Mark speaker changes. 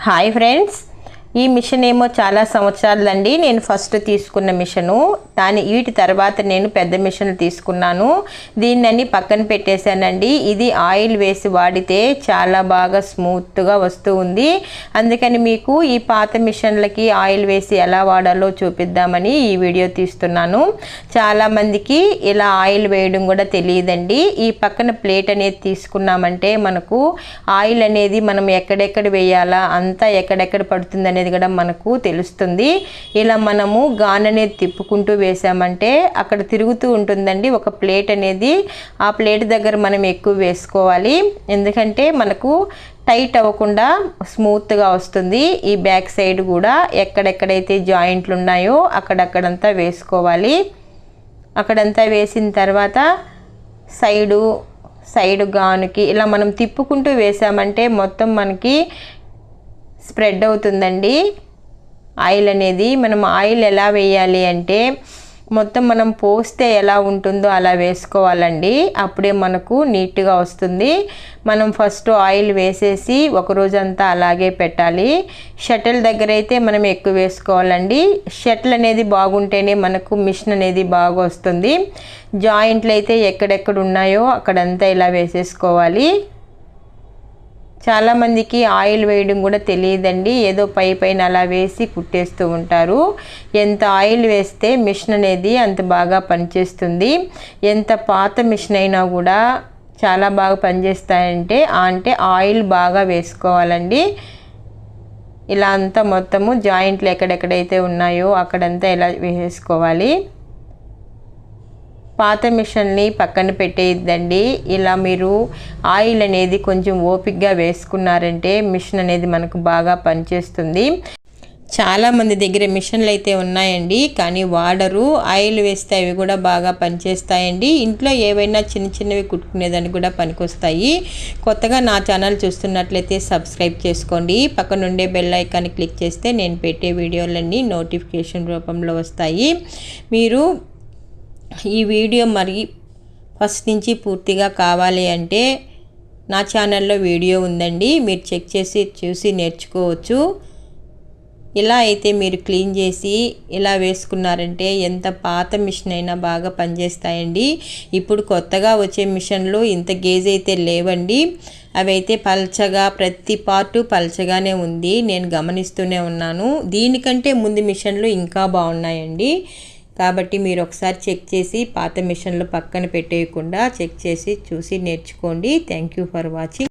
Speaker 1: Hi friends ఈ machine ఏమో చాలా సంవత్సరాలండి. నేను ఫస్ట్ తీసుకున్న మిషను. దాని వీటి తర్వాత నేను పెద్ద మిషన్ తీసుకున్నాను. దీన్ని పక్కన పెట్టేశానండి. ఇది ఆయిల్ వేసి వాడితే చాలా బాగా స్మూత్గా వస్తూ ఉంది. అందుకని మీకు ఈ పాత మిషన్లకి ఆయిల్ వేసి ఎలా వాడాలో చూపిద్దామని ఈ వీడియో తీస్తున్నాను. చాలామందికి ఇలా ఆయిల్ వేయడం కూడా తెలియదండి. ఈ పక్కన ప్లేట్ అనేది తీసుకున్నామంటే మనకు ఆయిల్ అనేది మనం ఎక్కడెక్కడ వేయాలా అంతా ఎక్కడెక్కడ పడుతుంది అనేది కూడా మనకు తెలుస్తుంది. ఇలా మనము గాన్ అనేది తిప్పుకుంటూ వేసామంటే అక్కడ తిరుగుతూ ఉంటుందండి ఒక ప్లేట్ అనేది. ఆ ప్లేట్ దగ్గర మనం ఎక్కువ వేసుకోవాలి. ఎందుకంటే మనకు టైట్ అవ్వకుండా స్మూత్గా వస్తుంది. ఈ బ్యాక్ సైడ్ కూడా ఎక్కడెక్కడైతే జాయింట్లు ఉన్నాయో అక్కడక్కడంతా వేసుకోవాలి. అక్కడంతా వేసిన తర్వాత సైడు సైడ్ గానుకి ఇలా మనం తిప్పుకుంటూ వేసామంటే మొత్తం మనకి స్ప్రెడ్ అవుతుందండి. ఆయిల్ అనేది మనం ఆయిల్ ఎలా వేయాలి అంటే మొత్తం మనం పోస్తే ఎలా ఉంటుందో అలా వేసుకోవాలండి. అప్పుడే మనకు నీట్గా వస్తుంది. మనం ఫస్ట్ ఆయిల్ వేసేసి ఒక రోజంతా అలాగే పెట్టాలి. షటిల్ దగ్గర అయితే మనం ఎక్కువ వేసుకోవాలండి. షటిల్ అనేది బాగుంటేనే మనకు మిషన్ అనేది బాగా వస్తుంది. జాయింట్లు అయితే ఎక్కడెక్కడ ఉన్నాయో అక్కడంతా ఇలా వేసేసుకోవాలి. చాలామందికి ఆయిల్ వేయడం కూడా తెలియదండి. ఏదో పై పైన అలా వేసి కుట్టేస్తూ ఉంటారు. ఎంత ఆయిల్ వేస్తే మిషన్ అనేది అంత బాగా పనిచేస్తుంది. ఎంత పాత మిషన్ అయినా కూడా చాలా బాగా పనిచేస్తాయంటే అంటే ఆయిల్ బాగా వేసుకోవాలండి. ఇలా అంతా మొత్తము జాయింట్లు ఎక్కడెక్కడైతే ఉన్నాయో అక్కడంతా ఇలా వేసుకోవాలి. పాత మిషన్ని పక్కన పెట్టేయద్దండి ఇలా మీరు ఆయిల్ అనేది కొంచెం ఓపిక్గా వేసుకున్నారంటే మిషన్ అనేది మనకు బాగా పనిచేస్తుంది. చాలామంది దగ్గర మిషన్లు అయితే ఉన్నాయండి కానీ వాడరు. ఆయిల్ వేస్తే అవి కూడా బాగా పనిచేస్తాయండి. ఇంట్లో ఏవైనా చిన్న చిన్నవి కుట్టుకునేదానికి కూడా పనికొస్తాయి. కొత్తగా నా ఛానల్ చూస్తున్నట్లయితే సబ్స్క్రైబ్ చేసుకోండి. పక్కన ఉండే బెల్ ఐకాన్ని క్లిక్ చేస్తే నేను పెట్టే వీడియోలన్నీ నోటిఫికేషన్ రూపంలో వస్తాయి. మీరు ఈ వీడియో మరి ఫస్ట్ నుంచి పూర్తిగా కావాలి అంటే నా ఛానల్లో వీడియో ఉందండి. మీరు చెక్ చేసి చూసి నేర్చుకోవచ్చు. ఇలా అయితే మీరు క్లీన్ చేసి ఇలా వేసుకున్నారంటే ఎంత పాత మిషన్ అయినా బాగా పనిచేస్తాయండి. ఇప్పుడు కొత్తగా వచ్చే మిషన్లు ఇంత గేజ్ అయితే లేవండి. అవి అయితే పల్చగా ప్రతి పార్టు పల్చగానే ఉంది. నేను గమనిస్తూనే ఉన్నాను. దీనికంటే ముందు మిషన్లు ఇంకా బాగున్నాయండి. కాబట్టి మీరు ఒకసారి చెక్ చేసి పాత మిషన్లు పక్కన పెట్టేయకుండా చెక్ చేసి చూసి నేర్చుకోండి. Thank you for watching